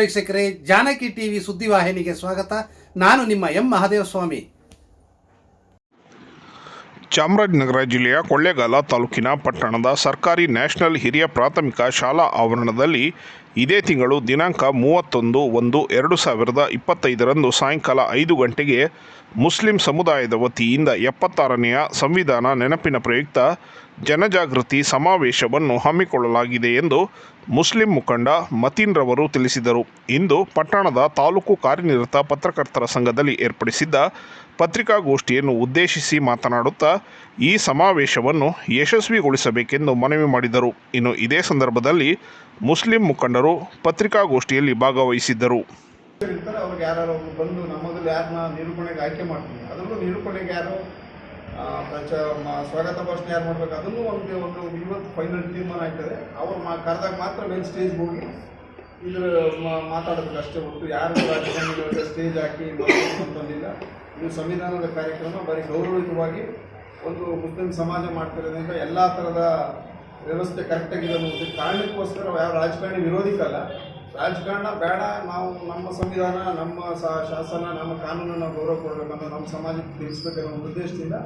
ವೀಕ್ಷಕರೇ, ಜಾನಕಿ ಟಿವಿ ಸುದ್ದಿವಾಹಿನಿಗೆ ಸ್ವಾಗತ. ನಾನು ನಿಮ್ಮ ಎಂ ಮಹಾದೇವ ಸ್ವಾಮಿ ಚಾಮರಾಜನಗರ ಜಿಲ್ಲೆಯ ಕೊಳ್ಳೇಗಾಲ ತಾಲೂಕಿನ ಪಟ್ಟಣದ ಸರ್ಕಾರಿ ನ್ಯಾಷನಲ್ ಹಿರಿಯ ಪ್ರಾಥಮಿಕ ಶಾಲಾ ಆವರಣದಲ್ಲಿ ಇದೇ ತಿಂಗಳು ದಿನಾಂಕ ಮೂವತ್ತೊಂದು ಒಂದು ಎರಡು ಸಾವಿರದ ಇಪ್ಪತ್ತೈದರಂದು ಸಾಯಂಕಾಲ ಐದು ಗಂಟೆಗೆ ಮುಸ್ಲಿಂ ಸಮುದಾಯದ ವತಿಯಿಂದ ಎಪ್ಪತ್ತಾರನೆಯ ಸಂವಿಧಾನ ನೆನಪಿನ ಪ್ರಯುಕ್ತ ಜನಜಾಗೃತಿ ಸಮಾವೇಶವನ್ನು ಹಮ್ಮಿಕೊಳ್ಳಲಾಗಿದೆ ಎಂದು ಮುಸ್ಲಿಂ ಮುಖಂಡ ಮತೀನ್ ರವರು ತಿಳಿಸಿದರು. ಇಂದು ಪಟ್ಟಣದ ತಾಲೂಕು ಕಾರ್ಯನಿರತ ಪತ್ರಕರ್ತರ ಸಂಘದಲ್ಲಿ ಏರ್ಪಡಿಸಿದ್ದ ಪತ್ರಿಕಾಗೋಷ್ಠಿಯನ್ನು ಉದ್ದೇಶಿಸಿ ಮಾತನಾಡುತ್ತಾ ಈ ಸಮಾವೇಶವನ್ನು ಯಶಸ್ವಿಗೊಳಿಸಬೇಕೆಂದು ಮನವಿ ಮಾಡಿದರು. ಇನ್ನು ಇದೇ ಸಂದರ್ಭದಲ್ಲಿ ಮುಸ್ಲಿಂ ಮುಖಂಡರು ಪತ್ರಿಕಾಗೋಷ್ಠಿಯಲ್ಲಿ ಭಾಗವಹಿಸಿದ್ದರು. ಅವ್ರಿಗೆ ಬಂದು ನಮ್ಮಲ್ಲಿ ಯಾರನ್ನ ನಿರೂಪಣೆಗೆ ಆಯ್ಕೆ ಮಾಡ್ತೀನಿ ಅದರಲ್ಲೂ ನಿರೂಪಣೆಗೆ ಯಾರು ಪ್ರಚ ಸ್ವಾಗತ ಭಾಷಣ ಯಾರು ಮಾಡ್ಬೇಕು? ಅದನ್ನು ಒಂದು ಒಂದು ಇವತ್ತು ಫೈನಲ್ ತೀರ್ಮಾನ ಆಗ್ತದೆ. ಅವ್ರು ಮಾ, ಕರೆದಾಗ ಮಾತ್ರ ಮೇನ್ ಸ್ಟೇಜ್ ಹೋಗಿ ಇದ್ರ ಮಾತಾಡೋದಕ್ಕೆ ಅಷ್ಟೇ ಹೊರತು ಯಾರು ರಾಜಕಾರಣಿಗಳಿಗೆ ಸ್ಟೇಜ್ ಹಾಕಿ ಬಂದಿಲ್ಲ ಇದು ಸಂವಿಧಾನದ ಕಾರ್ಯಕ್ರಮ, ಬರೀ ಗೌರವಯುತವಾಗಿ ಒಂದು ಮುಸ್ಲಿಂ ಸಮಾಜ ಮಾಡ್ತಿರೋದ್ರಿಂದ ಎಲ್ಲ ಥರದ ವ್ಯವಸ್ಥೆ ಕರೆಕ್ಟಾಗಿದೆ ಆಗಿದೆ ಅನ್ನೋದು ಕಾರಣಕ್ಕೋಸ್ಕರ ಯಾವ ರಾಜಕಾರಣ ವಿರೋಧಿಕಲ್ಲ. ರಾಜಕಾರಣ ಬೇಡ. ನಾವು ನಮ್ಮ ಸಂವಿಧಾನ ನಮ್ಮ ಶಾಸನ ನಮ್ಮ ಕಾನೂನನ್ನು ಗೌರವ ಕೊಡಬೇಕನ್ನೋ ನಮ್ಮ ಸಮಾಜಕ್ಕೆ ತಿಳಿಸ್ಬೇಕನ್ನೋ ಉದ್ದೇಶದಿಂದ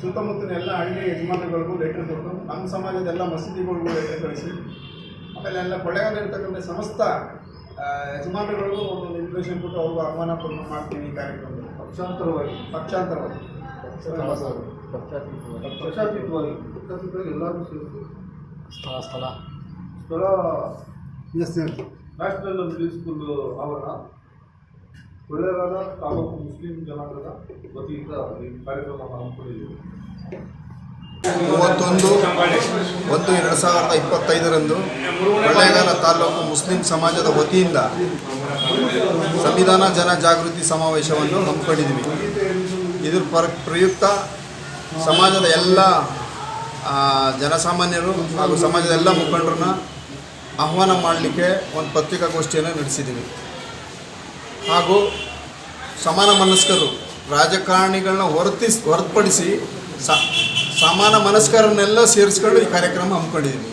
ಸುತ್ತಮುತ್ತಲಿನ ಎಲ್ಲ ಹಳ್ಳಿ ಯಜಮಾನಗಳಿಗೂ ಲೆಟ್ರ್ ಕೊಟ್ಟು ನಮ್ಮ ಸಮಾಜದ ಎಲ್ಲ ಮಸೀದಿಗಳಿಗೂ ಲೆಟ್ರ್ ಕಳಿಸಿ ಆಮೇಲೆ ಎಲ್ಲ ಕೊಳ್ಳೆಗಾಲಿರ್ತಕ್ಕಂಥ ಸಮಸ್ತ ಯಜಮಾನರಿಗೂ ಒಂದು ಇನ್ವಿಟೇಷನ್ ಕೊಟ್ಟು ಅವ್ರಿಗೂ ಆಹ್ವಾನ ಕೊಟ್ಟು ಮಾಡ್ತೀವಿ ಈ ಕಾರ್ಯಕ್ರಮದಲ್ಲಿ. ಪಕ್ಷಾಂತರವಾಗಿ. ಪಕ್ಷಾಂತರವಾಗಿ. ಪಕ್ಷಾತೀತವಾಗಿ ಪಕ್ಷಾತೀತವಾಗಿ ಎಲ್ಲರೂ ಸೇರಿಸಿ ಸ್ಥಳ ಸ್ಥಳ. ಸ್ಥಳ ನ್ಯಾಷನಲ್ ಮಿಡಲ್ ಸ್ಕೂಲ್ ಆವರಣ ಕೊಳ್ಳೇಗಾಲ ತಾಲೂಕು ಮುಸ್ಲಿಂ ಜನಾಂಗದ ವತಿಯಿಂದ ಈ ಕಾರ್ಯಕ್ರಮ ಹಮ್ಮಿಕೊಂಡಿದ್ದೀವಿ. ಮೂವತ್ತೊಂದು ಒಂದು ಎರಡು ಸಾವಿರದ ಇಪ್ಪತ್ತೈದರಂದು ಕೊಳ್ಳೇಗಾಲ ತಾಲೂಕು ಮುಸ್ಲಿಂ ಸಮಾಜದ ವತಿಯಿಂದ ಸಂವಿಧಾನ ಜನ ಜಾಗೃತಿ ಸಮಾವೇಶವನ್ನು ಹಮ್ಮಿಕೊಂಡಿದ್ದೀವಿ. ಇದರ ಪರ ಪ್ರಯುಕ್ತ ಸಮಾಜದ ಎಲ್ಲ ಜನಸಾಮಾನ್ಯರು ಹಾಗೂ ಸಮಾಜದ ಎಲ್ಲ ಮುಖಂಡರನ್ನ ಆಹ್ವಾನ ಮಾಡಲಿಕ್ಕೆ ಒಂದು ಪತ್ರಿಕಾಗೋಷ್ಠಿಯನ್ನು ನಡೆಸಿದ್ದೀವಿ. ಹಾಗೂ ಸಮಾನ ಮನಸ್ಕರು ರಾಜಕಾರಣಿಗಳನ್ನ ಹೊರತಿ ಹೊರತುಪಡಿಸಿ ಸಮಾನ ಮನಸ್ಕರನ್ನೆಲ್ಲ ಸೇರಿಸ್ಕೊಂಡು ಈ ಕಾರ್ಯಕ್ರಮ ಹಮ್ಮಿಕೊಂಡಿದ್ದೀವಿ